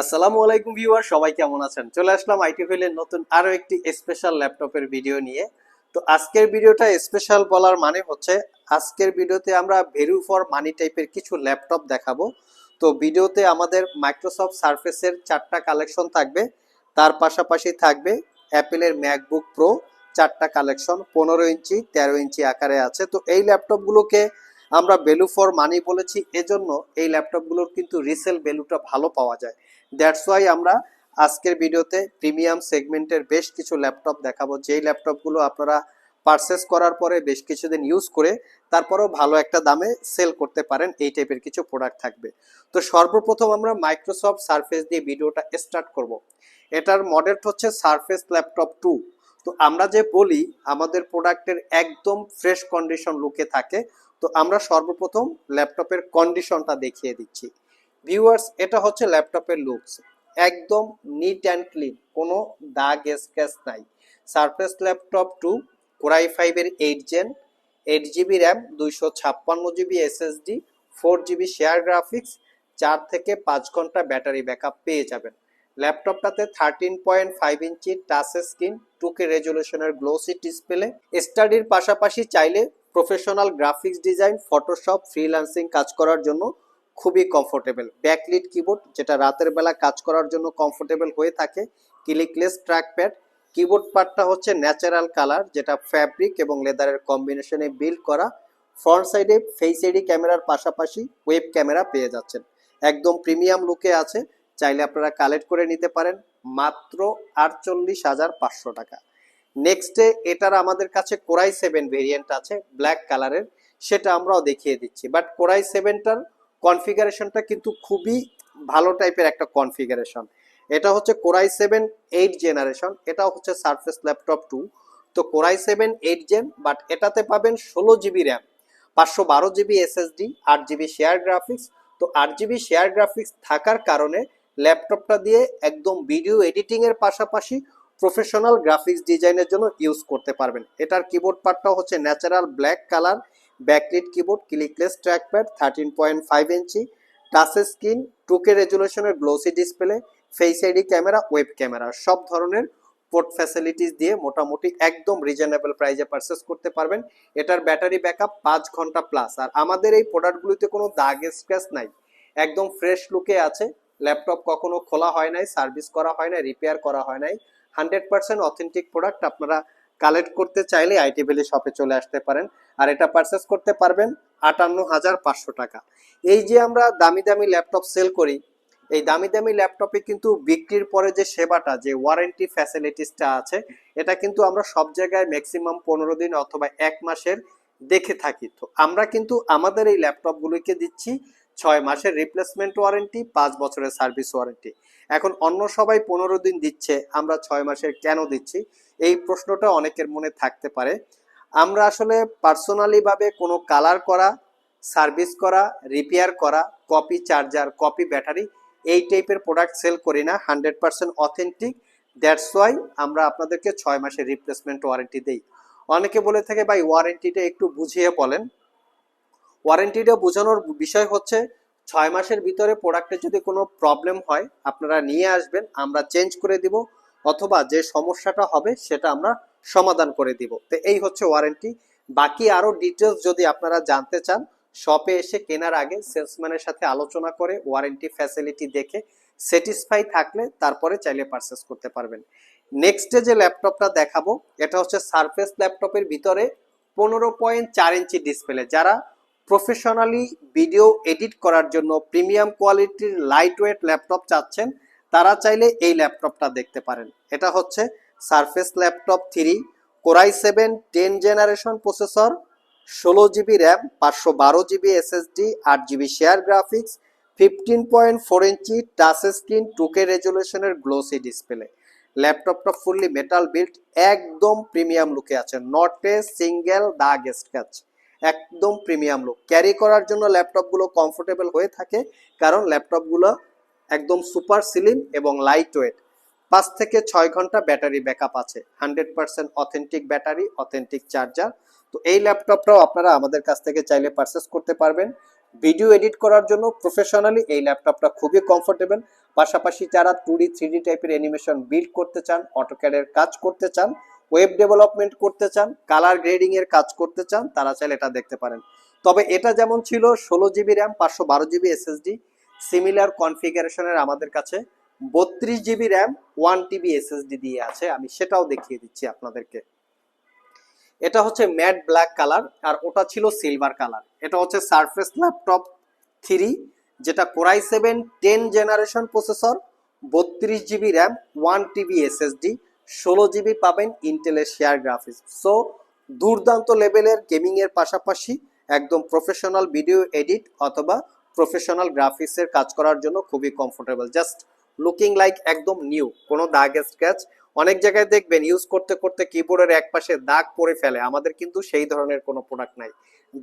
আসসালামু আলাইকুম ভিউয়ার, সবাই কেমন আছেন? চলে আসলাম আইটি ফেলের নতুন আরও একটি স্পেশাল ল্যাপটপের ভিডিও নিয়ে। তো আজকের ভিডিওটা স্পেশাল বলার মানে হচ্ছে, আজকের ভিডিওতে আমরা ভ্যালু ফর মানি টাইপের কিছু ল্যাপটপ দেখাবো। তো ভিডিওতে আমাদের মাইক্রোসফট সার্ফেসের চারটা কালেকশন থাকবে, তার পাশাপাশি থাকবে অ্যাপেলের ম্যাকবুক প্রো চারটা কালেকশন পনেরো ইঞ্চি, তেরো ইঞ্চি আকারে আছে। তো এই ল্যাপটপগুলোকে আমরা ভ্যালু ফর মানি বলেছি, এজন্য এই ল্যাপটপগুলোর কিন্তু রিসেল ভ্যালুটা ভালো পাওয়া যায়। দ্যাটস ওয়াই আমরা আজকের ভিডিওতে প্রিমিয়াম সেগমেন্টের বেশ কিছু ল্যাপটপ দেখাবো। যেই ল্যাপটপগুলো আপনারা পারচেস করার পরে বেশ কিছুদিন ইউজ করে তারপরেও ভালো একটা দামে সেল করতে পারেন, এই টাইপের কিছু প্রোডাক্ট থাকবে। তো সর্বপ্রথম আমরা মাইক্রোসফট সারফেস দিয়ে ভিডিওটা স্টার্ট করব। এটার মডেল হচ্ছে সারফেস ল্যাপটপ টু তো আমরা যে বলি, আমাদের প্রোডাক্টের একদম ফ্রেশ কন্ডিশন লুকে থাকে। তো আমরা সর্বপ্রথম ল্যাপটপের কন্ডিশনটা দেখিয়ে দিচ্ছি। ভিউয়ার্স এটা হচ্ছে ল্যাপটপের লুকস একদম নিট অ্যান্ড ক্লিন কোনো দাগ স্ক্যাচ নাই। Surface Laptop two Core i ফাইভের eight gen eight GB RAM দুইশো ছাপ্পান্ন GB SSD four GB share graphics চার থেকে পাঁচ ঘণ্টা ব্যাটারি ব্যাকআপ পেয়ে যাবেন। ল্যাপটপটাতে thirteen point five inch touch screen two K রেজলিউশনের glossy display স্টাডির পাশাপাশি চাইলে professional graphics design Photoshop freelancing কাজ করার জন্য খুবই কমফোর্টেবল ব্যাকলিট কিবোর্ড যেটা রাতের বেলা কাজ করার জন্য কমফোর্টেবল হয়ে থাকে। ক্লিকলেস ট্র্যাকপ্যাড কিবোর্ড পার্টটা হচ্ছে ন্যাচারাল কালার যেটা ফ্যাব্রিক এবং লেদারের কম্বিনেশনে বিল্ড করা। ফ্রন্ট সাইডে ফেস এডি ক্যামেরার পাশাপাশি ওয়েব ক্যামেরা পেয়ে যাচ্ছেন। একদম প্রিমিয়াম লুকে আছে। চাইলে আপনারা কালেক্ট করে নিতে পারেন। মাত্র আটচল্লিশ হাজার পাঁচশো টাকা। নেক্সটে এটার আমাদের কাছে কোরাই সেভেন ভেরিয়েন্ট আছে ব্ল্যাক কালারের সেটা আমরাও দেখিয়ে দিচ্ছি। বাট কোরাই সেভেনটার কনফিগারেশনটা কিন্তু খুবই ভালো টাইপের একটা কনফিগারেশন। এটা হচ্ছে কোরাই সেভেন এইট জেনারেশন এটা হচ্ছে সারফেস ল্যাপটপ টু। তো Core i seven eight gen, but এটাতে পাবেন ষোলো জিবি র্যাম, পাঁচশো বারো জিবি এসএসডি, আট জিবি শেয়ার গ্রাফিক্স। তো আট জিবি শেয়ার গ্রাফিক্স থাকার কারণে ল্যাপটপটা দিয়ে একদম ভিডিও এডিটিং এর পাশাপাশি প্রফেশনাল গ্রাফিক্স ডিজাইনের জন্য ইউজ করতে পারবেন। এটার কিবোর্ড পার্টটা হচ্ছে natural black colour backlit keyboard clickless trackpad thirteen point five inch touch screen two K রেজুলেশনের glossy display face ID camera web camera সব ধরনের পোর্ট ফ্যাসিলিটিস দিয়ে মোটামুটি একদম রিজনেবল প্রাইজে পারচেস করতে পারবেন। এটার ব্যাটারি ব্যাকআপ পাঁচ ঘণ্টা প্লাস আর আমাদের এই প্রোডাক্টগুলিতে কোনো দাগ স্ক্র্যাচ নাই। একদম ফ্রেশ লুকে আছে। ল্যাপটপ কখনো খোলা হয় নাই সার্ভিস করা হয় নাই রিপেয়ার করা হয় নাই। হান্ড্রেড পার্সেন্ট অথেন্টিক প্রোডাক্ট আপনারা কালেক্ট করতে চাইলে আইটি ভ্যালি শপে চলে আসতে পারেন। আর এটা পারচেস করতে পারবেন আটান্ন হাজার পাঁচশো টাকা। এই যে আমরা দামি দামি ল্যাপটপ সেল করি, এই দামি দামি ল্যাপটপে কিন্তু বিক্রির পরে যে সেবাটা, যে ওয়ারেন্টি ফ্যাসিলিটিসটা আছে, এটা কিন্তু আমরা সব জায়গায় ম্যাক্সিমাম পনেরো দিন অথবা এক মাসের দেখে থাকি। তো আমরা কিন্তু আমাদের এই ল্যাপটপগুলোকে দিচ্ছি ছয় মাসের রিপ্লেসমেন্ট ওয়ারেন্টি পাঁচ বছরের সার্ভিস ওয়ারেন্টি এখন অন্য সবাই পনেরো দিন দিচ্ছে, আমরা ছয় মাসের কেন দিচ্ছি? এই প্রশ্নটা অনেকের মনে থাকতে পারে। আমরা আসলে পার্সোনালি ভাবে কোনো কালার করা সার্ভিস করা রিপেয়ার করা কপি চার্জার কপি ব্যাটারি এই টাইপের প্রোডাক্ট সেল করি না hundred percent authentic that's why আমরা আপনাদেরকে ছয় মাসের রিপ্লেসমেন্ট ওয়ারেন্টি দেই। অনেকে বলে থাকে, ভাই ওয়ারেন্টিটা একটু বুঝিয়ে বলেন। ওয়ারেন্টিটা বোঝানোর বিষয় হচ্ছে ছয় মাসের ভিতরে প্রোডাক্টের যদি কোনো প্রবলেম হয়, আপনারা নিয়ে আসবেন, আমরা চেঞ্জ করে দিব, অথবা যে সমস্যাটা হবে সেটা আমরা সমাধান করে দিব। তো এই হচ্ছে ওয়ারেন্টি বাকি আরও ডিটেলস যদি আপনারা জানতে চান শপে এসে কেনার আগে সেলসম্যানের সাথে আলোচনা করে ওয়ারেন্টি ফ্যাসিলিটি দেখে স্যাটিসফাই থাকলে তারপরে চাইলে পারচেস করতে পারবেন। নেক্সটে যে ল্যাপটপটা দেখাবো, এটা হচ্ছে সারফেস ল্যাপটপের ভিতরে পনেরো পয়েন্ট চার ইঞ্চি ডিসপ্লে যারা প্রফেশনালি ভিডিও এডিট করার জন্য প্রিমিয়াম কোয়ালিটির লাইট ওয়েট ল্যাপটপ চাচ্ছেন, তারা চাইলে এই ল্যাপটপটা দেখতে পারেন। এটা হচ্ছে Surface laptop three core i seven ten generation processor ষোলো জিবি র্যাম পাঁচশো বারো জিবি এসএসডি আট GB share graphics fifteen point four inch touch screen two K রেজুলেশনের glossy display ল্যাপটপটা ফুললি মেটাল বিল্ট একদম প্রিমিয়াম লুকে আছে। নট এ সিঙ্গেল দাগ scratch একদম প্রিমিয়াম লুক ক্যারি করার জন্য ল্যাপটপগুলো কমফোর্টেবল হয়ে থাকে, কারণ ল্যাপটপগুলো একদম সুপার সিলিম এবং লাইট ওয়েট পাঁচ থেকে ছয় ঘণ্টা ব্যাটারি ব্যাকআপ আছে। Hundred percent authentic battery authentic charger তো এই ল্যাপটপটাও আপনারা আমাদের কাছ থেকে চাইলে পারচেস করতে পারবেন। ভিডিও এডিট করার জন্য প্রফেশনালি এই ল্যাপটপটা খুবই কমফোর্টেবল পাশাপাশি যারা টু ডি থ্রি ডি টাইপের অ্যানিমেশন বিল্ড করতে চান অটোক্যাডের কাজ করতে চান ওয়েব ডেভেলপমেন্ট করতে চান কালার গ্রেডিং এর কাজ করতে চান, তারা চাইলে এটা দেখতে পারেন। তবে এটা যেমন ছিল, ষোলো জিবি র্যাম পাঁচশো বারো জিবি এসএসডি সিমিলার কনফিগারেশনের আমাদের কাছে। বত্রিশ GB RAM one TB SSD দিয়ে আছে, আমি সেটাও দেখিয়ে দিচ্ছি আপনাদেরকে। এটা হচ্ছে ম্যাট ব্ল্যাক কালার আর ওটা ছিল সিলভার কালার এটা হচ্ছে সারফেস ল্যাপটপ থ্রি যেটা Core i seven ten generation processor বত্রিশ GB RAM one TB SSD ষোলো জিবি পাবেন ইন্টেলের শেয়ার গ্রাফিক্স সো দুর্দান্ত লেভেলের গেমিং এর পাশাপাশি একদম প্রফেশনাল ভিডিও এডিট অথবা প্রফেশনাল গ্রাফিক্সের কাজ করার জন্য খুবই কমফোর্টেবল জাস্ট লুকিং লাইক একদম নিউ কোনো দাগ স্ক্র্যাচ অনেক জায়গায় দেখবেন ইউজ করতে করতে কিবোর্ডের এক পাশে দাগ পড়ে ফেলে। আমাদের কিন্তু সেই ধরনের কোনো প্রোডাক্ট নাই।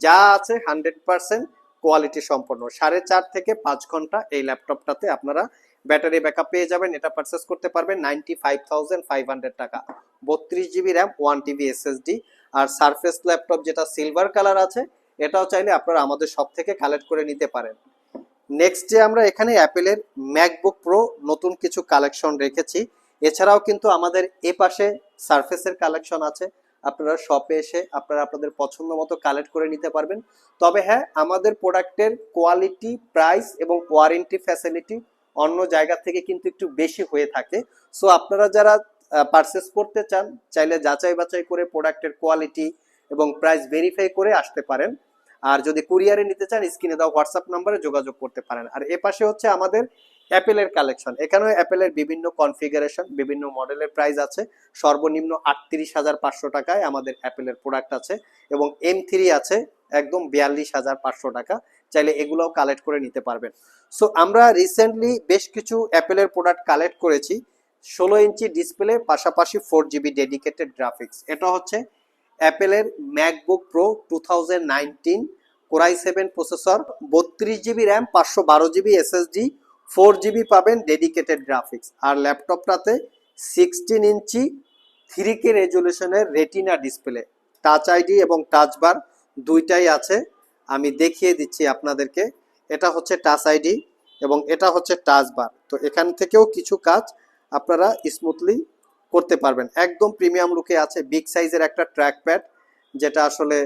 যা আছে হান্ড্রেড পার্সেন্ট কোয়ালিটি সম্পন্ন। সাড়ে চার থেকে পাঁচ ঘণ্টা এই ল্যাপটপটাতে আপনারা ব্যাটারি ব্যাকআপ পেয়ে যাবেন, এটা পারচেস করতে পারবেন ninety five thousand five hundred টাকা। বত্রিশ GB RAM one TB SSD আর সারফেস ল্যাপটপ যেটা সিলভার কালার আছে, এটাও চাইলে আপনারা আমাদের সব থেকে কালেক্ট করে নিতে পারেন। নেক্সট যে আমরা এখানে অ্যাপেলের ম্যাকবুক প্রো নতুন কিছু কালেকশন রেখেছি। এছাড়াও কিন্তু আমাদের এ পাশে সারফেসের কালেকশন আছে। আপনারা শপে এসে আপনারা আপনাদের পছন্দ মতো কালেক্ট করে নিতে পারবেন। তবে হ্যাঁ আমাদের প্রোডাক্টের কোয়ালিটি প্রাইস এবং ওয়ারেন্টি ফ্যাসিলিটি অন্য জায়গা থেকে কিন্তু একটু বেশি হয়ে থাকে। সো আপনারা যারা পারচেস করতে চান, চাইলে যাচাই বাছাই করে প্রোডাক্টের কোয়ালিটি এবং প্রাইস ভেরিফাই করে আসতে পারেন। আর যদি কুরিয়ারে নিতে চান স্ক্রিনে দেওয়া হোয়াটসঅ্যাপ নাম্বারে যোগাযোগ করতে পারেন। আর এ পাশে হচ্ছে আমাদের অ্যাপেলের কালেকশন এখানেও অ্যাপেলের বিভিন্ন কনফিগারেশন বিভিন্ন মডেলের প্রাইস আছে। সর্বনিম্ন আটত্রিশ হাজার পাঁচশো টাকায় আমাদের অ্যাপেলের প্রোডাক্ট আছে এবং এম থ্রি আছে, একদম বিয়াল্লিশ হাজার পাঁচশো টাকা। চাইলে এগুলোও কালেক্ট করে নিতে পারবেন। সো আমরা রিসেন্টলি বেশ কিছু অ্যাপেলের প্রোডাক্ট কালেক্ট করেছি। ষোলো ইঞ্চি ডিসপ্লে পাশাপাশি ফোর জিবি ডেডিকেটেড গ্রাফিক্স এটা হচ্ছে অ্যাপেলের MacBook Pro two thousand nineteen Core i seven processor বত্রিশ জিবি র্যাম পাঁচশো বারো জিবি এসএসডি ফোর জিবি পাবেন ডেডিকেটেড গ্রাফিক্স আর ল্যাপটপটাতে সিক্সটিন ইঞ্চি থ্রি কে রেজুলেশনের রেটিনা ডিসপ্লে টাচ আইডি এবং টাচ বার দুইটাই আছে। আমি দেখিয়ে দিচ্ছি আপনাদেরকে। এটা হচ্ছে টাচ আইডি এবং এটা হচ্ছে টাচ বার। তো এখান থেকেও কিছু কাজ আপনারা স্মুথলি করতে পারবেন। একদম প্রিমিয়াম লুকে আছে বিগ সাইজের একটা ট্র্যাক প্যাড যেটা আসলে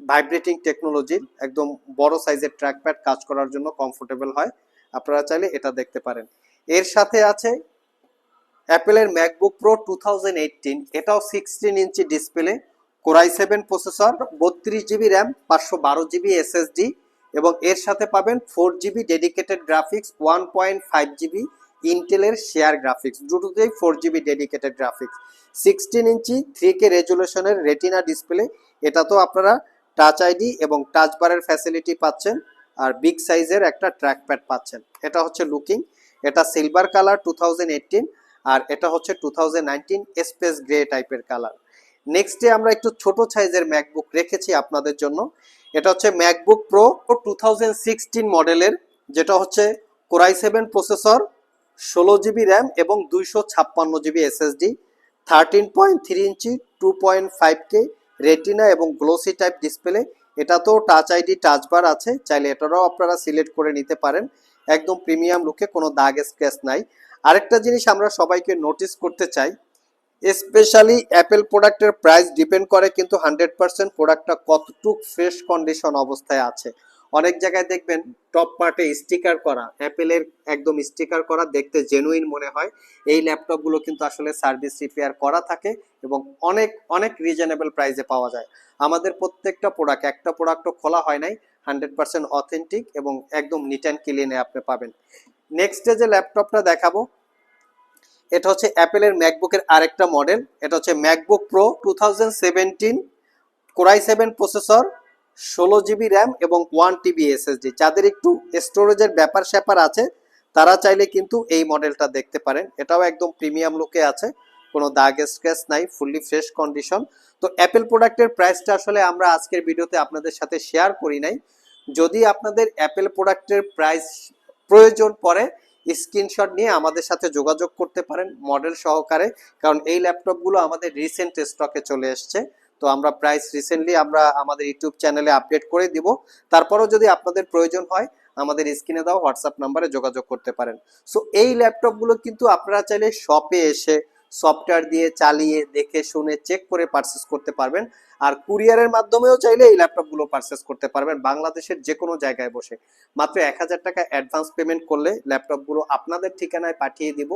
ভাইব্রেটিং টেকনোলজির একদম বড় সাইজের ট্র্যাক প্যাড কাজ করার জন্য কমফোর্টেবল হয়। আপনারা চাইলে এটা দেখতে পারেন। এর সাথে আছে অ্যাপেলের ম্যাকবুক প্রো টু এটাও sixteen inch display Core i seven processor, বত্রিশ জিবি র্যাম, পাঁচশো বারো জিবি এসএসডি এবং এর সাথে পাবেন four GB dedicated graphics one point five GB ইন্টেলের শেয়ার গ্রাফিক্স দুটোতেই four GB dedicated graphics sixteen inch three K রেজুলেশনের retina display এটা তো আপনারা টাচ আইডি এবং টাচ বারের ফ্যাসিলিটি পাচ্ছেন আর বিগ সাইজের একটা ট্র্যাক প্যাড পাচ্ছেন। এটা হচ্ছে লুকিং এটা সিলভার কালার টু আর এটা হচ্ছে টু স্পেস গ্রে টাইপের কালার নেক্সটে আমরা একটু ছোট সাইজের ম্যাকবুক রেখেছি আপনাদের জন্য। এটা হচ্ছে ম্যাকবুক প্রো টু মডেলের, যেটা হচ্ছে কোরাই সেভেন প্রসেসর ষোলো জিবি র্যাম এবং দুইশো ছাপ্পান্ন GB SSD thirteen point three inch two point five K retina এবং গ্লোসি টাইপ ডিসপ্লে এটা তো টাচ আইডি টাচ বার আছে, চাইলে এটারও আপনারা সিলেক্ট করে নিতে পারেন। একদম প্রিমিয়াম লুকে কোনো দাগ স্ক্র্যাচ নাই। আরেকটা জিনিস আমরা সবাইকে নোটিস করতে চাই স্পেশালি অ্যাপেল প্রোডাক্টের প্রাইস ডিপেন্ড করে কিন্তু হান্ড্রেড পার্সেন্ট প্রোডাক্টটা কতটুক ফ্রেশ কন্ডিশন অবস্থায় আছে। অনেক জায়গায় দেখবেন টপ পার্টে স্টিকার করা অ্যাপেলের একদম স্টিকার করা, দেখতে জেনুইন মনে হয়। এই ল্যাপটপগুলো কিন্তু আসলে সার্ভিস রিপেয়ার করা থাকে এবং অনেক অনেক রিজনেবল প্রাইসে পাওয়া যায়। আমাদের প্রত্যেকটা প্রোডাক্ট একটা প্রোডাক্টও খোলা হয় নাই হান্ড্রেড পার্সেন্ট অথেন্টিক এবং একদম নিট অ্যান্ড ক্লিনে আপনি পাবেন। নেক্সটে যে ল্যাপটপটা দেখাবো এটা হচ্ছে অ্যাপেলের ম্যাকবুকের আরেকটা মডেল। এটা হচ্ছে MacBook Pro two thousand seventeen, Core i seven processor, ষোলো জিবি র্যাম এবং ওয়ান টিবি এসএসডি যাদের একটু স্টোরেজের ব্যাপার স্যাপার আছে, তারা চাইলে কিন্তু এই মডেলটা দেখতে পারেন। এটাও একদম প্রিমিয়াম লুকে আছে, কোনো দাগ স্ক্র্যাচ নাই, ফুললি ফ্রেশ কন্ডিশন। তো অ্যাপেল প্রোডাক্টের প্রাইসটা আসলে আমরা আজকের ভিডিওতে আপনাদের সাথে শেয়ার করি নাই। যদি আপনাদের অ্যাপেল প্রোডাক্টের প্রাইস প্রয়োজন পড়ে স্ক্রিনশট নিয়ে আমাদের সাথে যোগাযোগ করতে পারেন মডেল সহকারে, কারণ এই ল্যাপটপগুলো আমাদের রিসেন্ট স্টকে চলে এসছে। তো আমরা প্রাইস রিসেন্টলি আমরা আমাদের ইউটিউব চ্যানেলে আপডেট করে দিব। তারপরও যদি আপনাদের প্রয়োজন হয়, আমাদের স্ক্রিনে দেওয়া হোয়াটসঅ্যাপ নাম্বারে যোগাযোগ করতে পারেন। সো এই ল্যাপটপগুলো কিন্তু আপনারা চাইলে শপে এসে সফটওয়্যার দিয়ে চালিয়ে, দেখে, শুনে চেক করে পারচেস করতে পারবেন। আর কুরিয়ারের মাধ্যমেও চাইলে এই ল্যাপটপগুলো পারচেস করতে পারবেন বাংলাদেশের যে কোনো জায়গায় বসে। মাত্র এক হাজার টাকা অ্যাডভান্স পেমেন্ট করলে ল্যাপটপগুলো আপনাদের ঠিকানায় পাঠিয়ে দিব।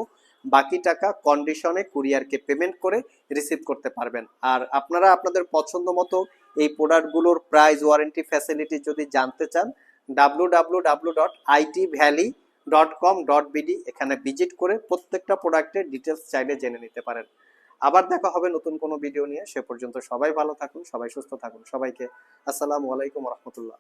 বাকি টাকা কন্ডিশনে কুরিয়ারকে পেমেন্ট করে রিসিভ করতে পারবেন। আর আপনারা আপনাদের পছন্দ মতো এই প্রোডাক্টগুলোর প্রাইস ওয়ারেন্টি ফ্যাসিলিটি যদি জানতে চান W W W dot IT Valley dot com dot BD এখানে ভিজিট করে প্রত্যেকটা প্রোডাক্টের ডিটেলস চাইলে জেনে নিতে পারেন। আবার দেখা হবে নতুন কোনো ভিডিও নিয়ে। সে পর্যন্ত সবাই ভালো থাকুন, সবাই সুস্থ থাকুন। সবাইকে আসসালামু আলাইকুম রহমতুল্লাহ।